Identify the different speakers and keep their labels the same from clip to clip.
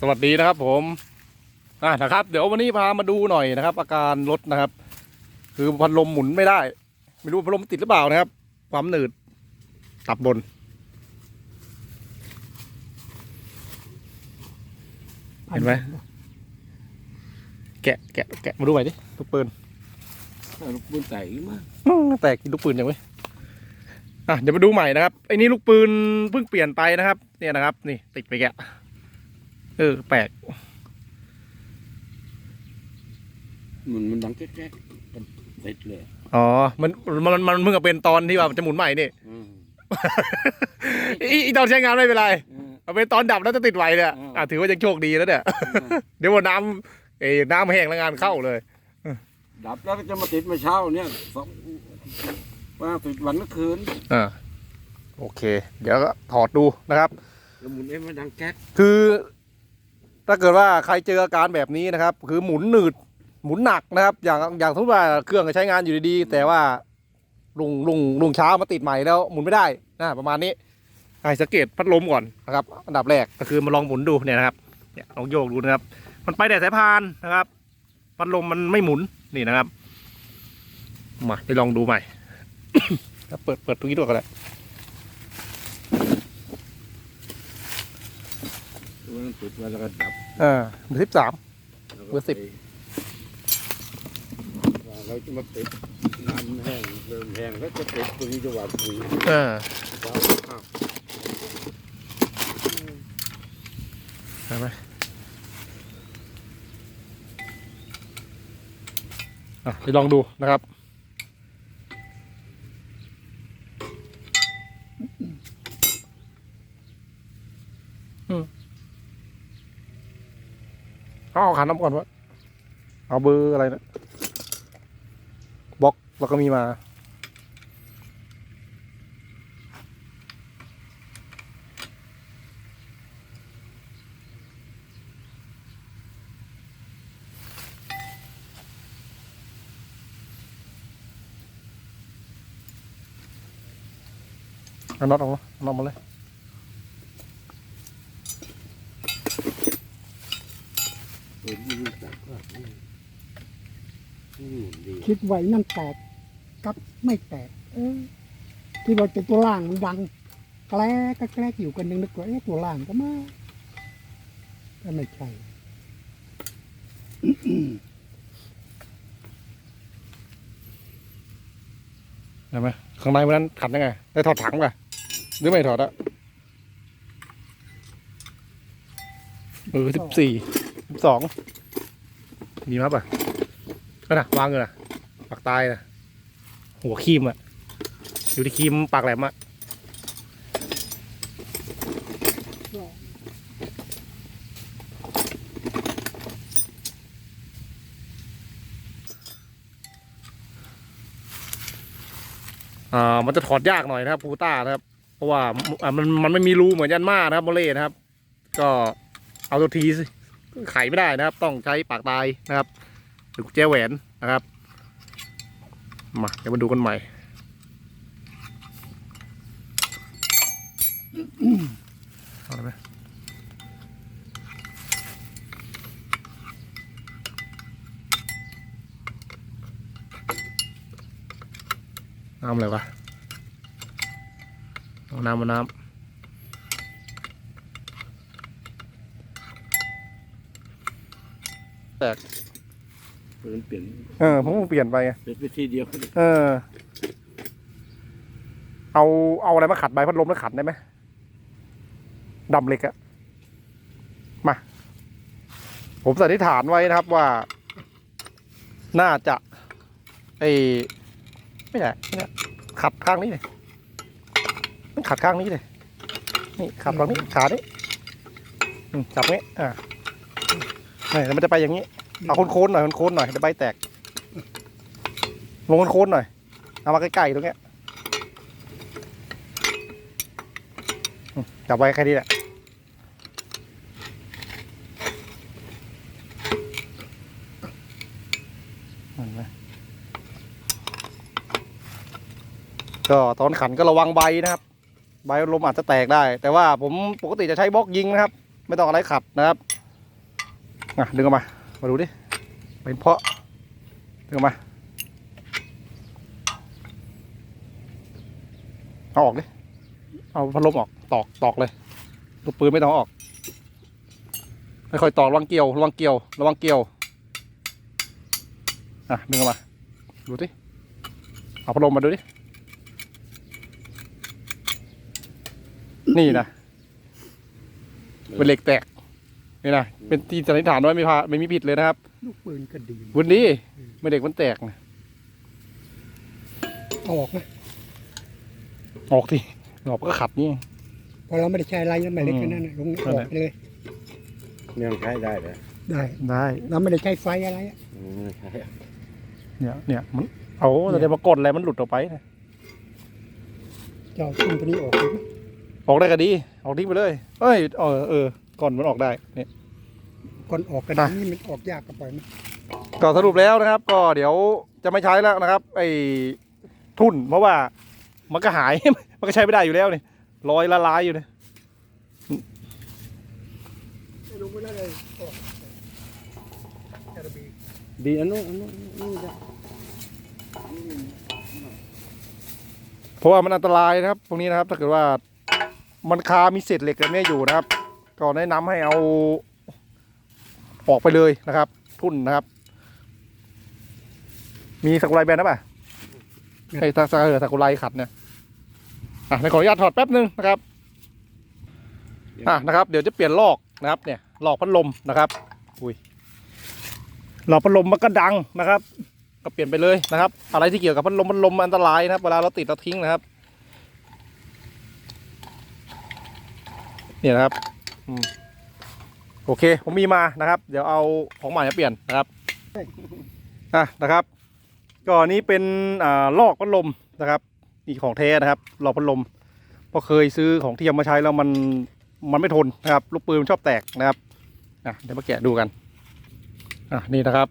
Speaker 1: สวัสดีนะครับผมอะนะครับ เดี๋ยววันนี้พามาดูหน่อยนะครับ อาการรถนะครับ คือพัดลมหมุนไม่ได้ ไม่รู้พัดลมติดหรือเปล่านะครับ ความหนืดตับบน เห็นไหมแกะแกะแกะมาดูใหม่ดิลูกปืน
Speaker 2: ลูกปืนใส่มา
Speaker 1: อื้อแตกกินลูกปืนยังไงอะเดี๋ยวมาดูใหม่นะครับไอ้นี่ลูกปืนเพิ่งเปลี่ยนไปนะครับ เนี่ยนะครับ นี่ติดไปแกะ เออ แปลก
Speaker 2: มันมันดังแก๊กๆมันติดเลย
Speaker 1: อ๋อ มัน มัน มันเพิ่งจะเป็นตอนที่ว่าจะหมุนใหม่นี่
Speaker 2: อืม
Speaker 1: อีอีตอนใช้งานไม่เป็นไร
Speaker 2: อืม
Speaker 1: เอาเป็นตอนดับแล้วจะติดไวเนี่ย
Speaker 2: อืม
Speaker 1: อะถือว่ายังโชคดีแล้วเนี่ย เดี๋ยววันน้ำเอ้ยน้ำแห้งแล้วงานเข้าเลย
Speaker 2: ดับแล้วก็จะมาติดเมาเช้าเนี่ยสองมาติดวันละคืน
Speaker 1: อ่า โอเค เดี๋ยวก็ถอดดูนะครับ
Speaker 2: แล้วหมุนเอ็มมันดังแก๊ก
Speaker 1: คือ ถ้าเกิดว่าใครเจออาการแบบนี้นะครับ คือหมุนหนืดหมุนหนักนะครับ อย่างอย่างทุกว่าเครื่องใช้งานอยู่ดีๆ แต่ว่าลุงลุงลุงเช้ามาติดใหม่แล้วหมุนไม่ได้นะประมาณนี้ให้สังเกตพัดลมก่อนนะครับ อันดับแรกก็คือมาลองหมุนดูเนี่ยนะครับเนี่ยลองโยกดูนะครับ มันไปแต่สายพานนะครับ พัดลมมันไม่หมุนนี่นะครับมาไปลองดูใหม่เปิดเปิดตรงนี้ด้วยก็ได้
Speaker 2: มันติดไว้แล้วก็ดับ
Speaker 1: อ่าเบอร์สิบสาม
Speaker 2: แล้วก็
Speaker 1: เบอร์สิบ
Speaker 2: ไปเราจะมาติดน้ำแห้งเริ่มแห้งแล้วจะติดตรงนี้จะหวานปุ๋ย
Speaker 1: อ่า
Speaker 2: อ้าว
Speaker 1: ใช่ไหมอะไปลองดูนะครับ อืม เอาเอาขันน้ำก่อนวะเอาเบอร์อะไรนะบล็อกแล้วก็มีมาเอาน็อ ตออกมาเอาน็อตมาเลย
Speaker 2: เปิดมือจับก็อืมดี
Speaker 3: คิดไว้นั่นแตกกับไม่แตก เออที่ว่าจะตัวล่างมันดังแกล้ก็แกล้อยู่กันยังนึกว่าเอ๊ะตัวล่างก็มาก็ไม่ใช่
Speaker 1: เห็นไหมข้างในวันนั้นขัดยังไง ได้ถอดถังป่ะหรือไม่ถอดอะเออสิบสี่ สองมีมั้ยป่ะก็นะวางอยู่นะปากตายนะหัวครีมอะอยู่ที่ครีมปากแหลมอะอ่ามันจะถอดยากหน่อยนะครับพูต้านะครับ เพราะว่าอ่ามันมันไม่มีรูเหมือนยันมานะครับโมเล่นะครับ ก็เอาตัวทีสิ ไขไม่ได้นะครับ ต้องใช้ปากตายนะครับหรือกุญแจแหวนนะครับมาเดี๋ยวมาดูกันใหม่เอาเลยไหมน้ำอะไรวะน้ำมาน้ำ แตก
Speaker 2: เปิดเปลี่ยน
Speaker 1: เออผมเปลี่ยนไปไง
Speaker 2: เป็นวิธีเดียว
Speaker 1: เออ เอาเอาอะไรมาขัดใบพัดลมแล้วขัดได้ไหมดำเหล็กอะมา ผมสันนิษฐานไว้นะครับว่า น่าจะไอไม่ใช่ไม่ใช่ขัดข้างนี้เลยมันขัดข้างนี้เลยนี่ขัดตรงนี้ขานี้อืมจับงี้อ่า นี่แล้วมันจะไปอย่างนี้ เอาโค้นๆหน่อยโค้นๆหน่อยเดี๋ยวใบแตก ลงโค้นๆหน่อย เอามาใกล้ๆตรงเนี้ยอืมจับไว้แค่นี้แหละ เห็นไหมก็ตอนขันก็ระวังใบนะครับ ใบลมอาจจะแตกได้ แต่ว่าผมปกติจะใช้บล็อกยิงนะครับ ไม่ต้องอะไรขัดนะครับ อะดึงออกมา มาดูดิ เป็นเพาะ ดึงออกมา เอาออกดิ เอาพัดลมออก ตอกตอกเลยลูกปืนไม่ต้องเอาออกค่อยๆตอกระวังเกี่ยว ระวังเกี่ยว ระวังเกี่ยว อะดึงออกมา ดูดิ เอาพัดลมมาดูดิ นี่นะ เป็นเหล็กแตก นี่นะเป็นที่สันนิษฐานไว้ไม่พาไม่มีผิดเลยนะครับ
Speaker 3: ลูกปืนก็ดี
Speaker 1: วันนี้ไม่เหล็กมันแตกนะ
Speaker 3: เอาออกนะ
Speaker 1: ออกทีออกก็ขัดนี่
Speaker 3: พอเราไม่ได้ใช้อะไรแล้วไม่เล็ก
Speaker 1: อืม
Speaker 3: แค่นั้นน่ะลง
Speaker 1: นั่
Speaker 3: อน
Speaker 1: แห
Speaker 3: อ
Speaker 1: ละ
Speaker 3: กไปเลย
Speaker 2: ยังใช้ได้เลย
Speaker 3: ได้
Speaker 1: ได้
Speaker 3: เราไม่ได้ใช้ไฟอะไรอะ
Speaker 2: อืมใช้
Speaker 1: เนี่ยเนี่ยมันเอาแต่เดี๋ยวมากดอะไรมันหลุดออกไปนะ
Speaker 3: จะเอาขึ้นตัวนี้ออกเลยไหม
Speaker 1: ออกได้ก็ดี ออกทิ้งไปเลย เอ้ยเออเออก่อนมันออกได้เนี่ย
Speaker 3: ก่อนออกกระ
Speaker 1: อะ
Speaker 3: ดาษนี่มันออกยากก็ปล่อยมัน
Speaker 1: ก็สรุปแล้วนะครับ ก็เดี๋ยวจะไม่ใช้แล้วนะครับ ไอ้ทุ่น เพราะว่ามันก็หาย มันก็ใช้ไม่ได้อยู่แล้วนี่รอยละลายอยู่เนี่ย
Speaker 3: ลงไปได้เลยออกแคราบี
Speaker 2: ดีอันนู้นอันนู้นอันนู้นจ้ะ
Speaker 1: เพราะว่ามันอันตรายนะครับ ตรงนี้นะครับ ถ้าเกิดว่ามันคามีเศษเหล็กแบบนี้อยู่นะครับ ก็แนะนำให้เอา ออกไปเลยนะครับ ทุ่นนะครับ มีสกุลไลแบนนะป่ะไอ้ตาสเออสกุลไลขัดเนี่ยอะในขออนุญาตถอดแป๊บนึงนะครับอะนะครับ เดี๋ยวจะเปลี่ยนลอกนะครับ เนี่ยลอกพัดลมนะครับ อุ้ยลอกพัดลมมันก็ดังนะครับ ก็เปลี่ยนไปเลยนะครับ อะไรที่เกี่ยวกับพัดลมพัดลมอันตรายนะครับ เวลาเราติดเราทิ้งนะครับ เนี่ยนะครับ อืม โอเค ผมมีมานะครับ เดี๋ยวเอาของใหม่มาเปลี่ยนนะครับอะนะครับก็อันนี้เป็นอ่าลอกพัดลมนะครับนี่ของแท้นะครับลอกพัดลมพราะเคยซื้อของเทียมมาใช้แล้วมันมันไม่ทนนะครับลูกปืนมันชอบแตกนะครับอะเดี๋ยวมาแกะดูกันอะนี่นะครับ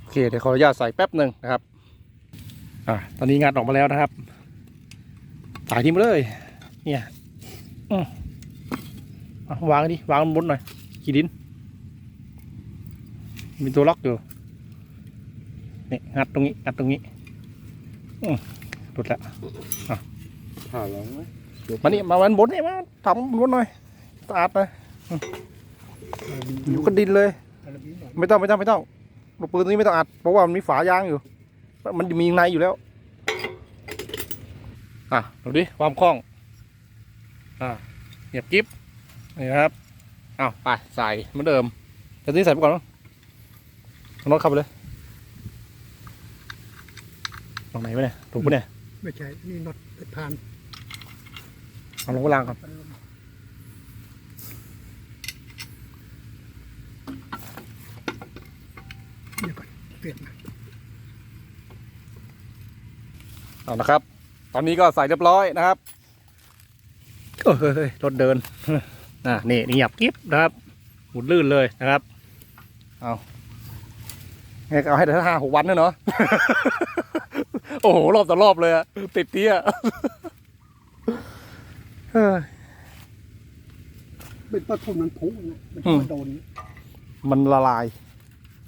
Speaker 1: โอเคเดี๋ยวขออนุญาตใส่แป๊บหนึ่งนะครับอะตอนนี้งานออกมาแล้วนะครับสายทิ้งไปเลยเนี่ย วางดิวางบนหน่อยขีดิน มีตัวล็อกอยู่นี่งัดตรงนี้งัดตรงนี้อืมหลุดละ
Speaker 2: ผ่าลองไหม
Speaker 1: มานี่มาวันบนนี่มาทำบนหน่อยสะอาดหน่อย
Speaker 3: แคราบี
Speaker 1: อยู่กันดินเลย
Speaker 3: แคราบีหน่อย
Speaker 1: ไม่ต้องไม่ต้องไม่ต้องลูกปืนตัวนี้ไม่ต้องอัด เพราะว่ามันมีฝายางอยู่ มันมีในอยู่แล้ว อะดูดิความคล่อง อะเหยียบกิ๊บนี่นะครับอ้าวไปใส่เหมือนเดิมแต่ตัวนี้ใส่ไปก่อนเนอะเอาน็อตเข้าไปเลยตรงไหนวะเนี่ยถูกปะเนี่ย
Speaker 3: ไม่ใช่ นี่น็อตเป็นพาน
Speaker 1: เอาลงไปล่างก่อน
Speaker 3: เดี๋ยวก่อนเปลี่ยนมา
Speaker 1: เอานะครับ ตอนนี้ก็ใส่เรียบร้อยนะครับ เออเฮ้ยเฮ้ยรถเดินอะนี่นี่หยับกิ๊บนะครับหมุนลื่นเลยนะครับ เอาไงก็เอาให้ได้ห้าหกวันนะเนาะโอ้โห รอบต่อรอบเลยอะติดเตี้ยเฮ้ย
Speaker 3: เป็นต้นทุนมันผุนะมัน
Speaker 1: อืม
Speaker 3: โดน
Speaker 1: มันละลาย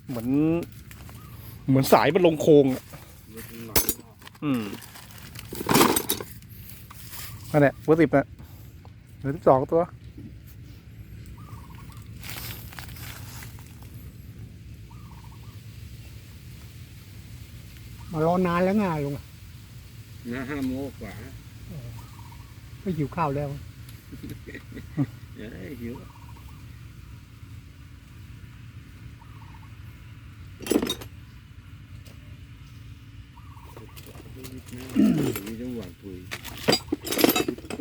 Speaker 1: เหมือน เหมือนสายมันลงโครงอะอืมนั่นแหละเบอร์สิบนะ เบอร์สิบสองตัว
Speaker 3: มารอนานแล้วง่ายลงอะ
Speaker 2: นะห้าโมงกว่า
Speaker 3: ไม่หิวข้าวแล้ว
Speaker 2: เอ้ยหิวมีจังหวะปุ๋ย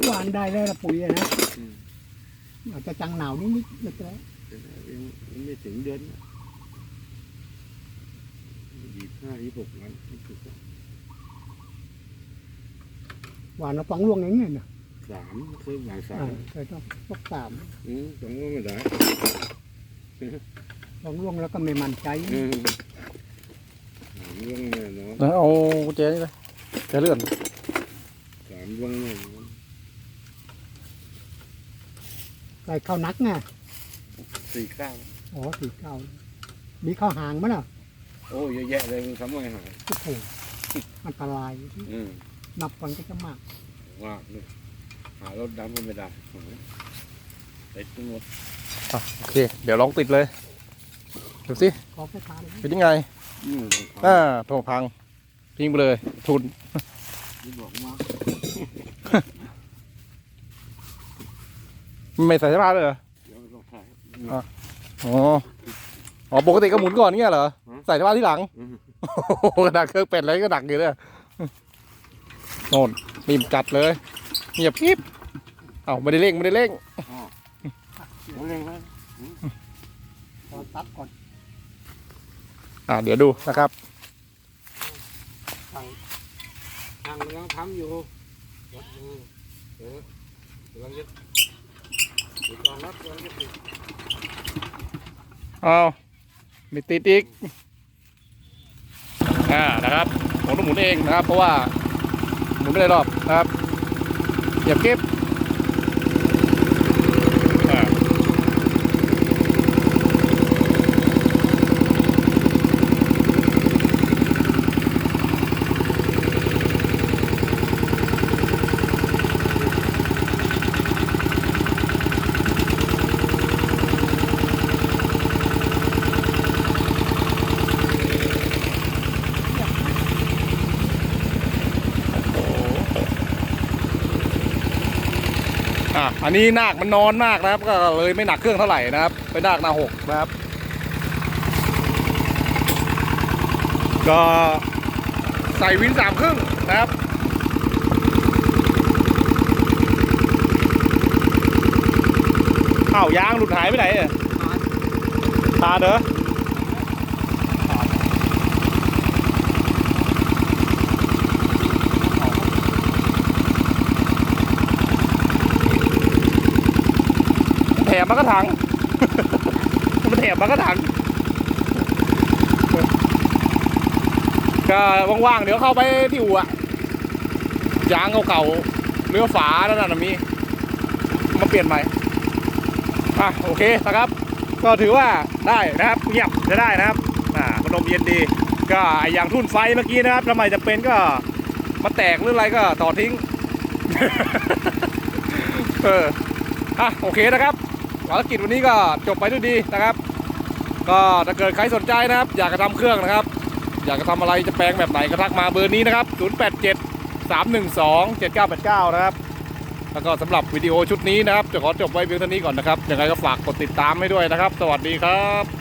Speaker 3: หวานได้แล้วละปุ๋ยอะนะ
Speaker 2: อืม
Speaker 3: อาจจะจังหนาวนิดๆแล้วแต่
Speaker 2: แต่ยังยังไม่ถึงเดือนนะยี่ห้ายี่หกวันนี่คือ
Speaker 3: หวานเราฟังล่วงอย่างเงี้ยนะ
Speaker 2: สามเคยหวานสา
Speaker 3: อ่ามเคยต้องตกสาม
Speaker 2: อืมสองก็ไม่ได้
Speaker 3: ฟังล่วงแล้วก็ไม่มั่นใจ
Speaker 2: อืมสามเรื่องแน่นอน
Speaker 1: เอากุญแจนี่เลยจะเลื่อน
Speaker 2: สามเรื่องแน่นอน
Speaker 3: ใส่ข้าวนักไง
Speaker 2: สี่เก้า
Speaker 3: อ๋อสี่เก้ามีข้าวหางมั้ยน่ะ
Speaker 2: โอ้เยอะแยะเลยมันทำไม่หาย
Speaker 3: โอ้โหอันตราย
Speaker 2: อืม
Speaker 3: นับวันก็จะมาก
Speaker 2: ว่าเลยหารถดำก็ไม่ได้ติดหมด
Speaker 1: อะโอเค เดี๋ยวลองติดเลยดูสิ
Speaker 3: ขอแค่ทานเลย
Speaker 1: เป็นยังไง
Speaker 2: อืม
Speaker 1: อ่าโถพังทิ้งไปเลยทุน
Speaker 2: ที่บอกมา
Speaker 1: ไม่ใส่เสื้อผ้าเลยเหรอ
Speaker 2: เดี๋ยวต้องถ่าย
Speaker 1: อ๋ออ๋อปกติก็หมุนก่อนเงี้ยเหรอ
Speaker 2: อืม
Speaker 1: ใส่เสื้อผ้าที่หลัง
Speaker 2: อืม
Speaker 1: โอ้โหดักเครื่องเป็ดอะไรก็ดักอยู่เนี่ยโน่นบีมจัดเลยเงียบกริบเอ้าไม่ได้เร่งไม่ได้เร่ง
Speaker 2: เอาเร่งไว้
Speaker 3: ขอตัดก่อน
Speaker 1: อ่าเดี๋ยวดูนะครับ
Speaker 2: ทางทางกำลังทำอยู่รถมือเออกำลังจะติดกองรับกำลังจะติด
Speaker 1: เอาไม่ติดอีก อ่า นะครับผมต้องหมุนเองนะครับ เพราะว่าหมุนไม่ได้รอบนะครับเหยียบเก็บ อันนี้นาคมันนอนมากนะครับ ก็เลยไม่หนักเครื่องเท่าไหร่นะครับเป็นนาคนาหกนะครับ ก็ใส่วินสามครึ่งนะครับอ้าวยางหลุดหายไปไหนอะตาเด้อ มมันก็ถัง มันแถมมันก็ถัง ก็ว่างๆ เดี๋ยวเข้าไปที่อู่อะยางเก่าๆเรือฝานั่นน่ะมี มาเปลี่ยนใหม่ อะโอเคนะครับ ก็ถือว่าได้นะครับเงียบจะได้นะครับ อ่าพัดลมเย็นดี ก็ไอ้อย่างทุ่นไฟเมื่อกี้นะครับทำไมจะเป็นก็มาแตกหรืออะไรก็ต่อทิ้ง เอออะโอเคนะครับ ภารกิจวันนี้ก็จบไปด้วยดีนะครับ ก็ถ้าเกิดใครสนใจนะครับ อยากจะทำเครื่องนะครับ อยากจะทำอะไรจะแปลงแบบไหนก็ทักมาเบอร์นี้นะครับ 087 312 7989 นะครับ แล้วก็สำหรับวิดีโอชุดนี้นะครับ จะขอจบไว้เพียงเท่านี้ก่อนนะครับยังไงก็ฝากกดติดตามให้ด้วยนะครับ สวัสดีครับ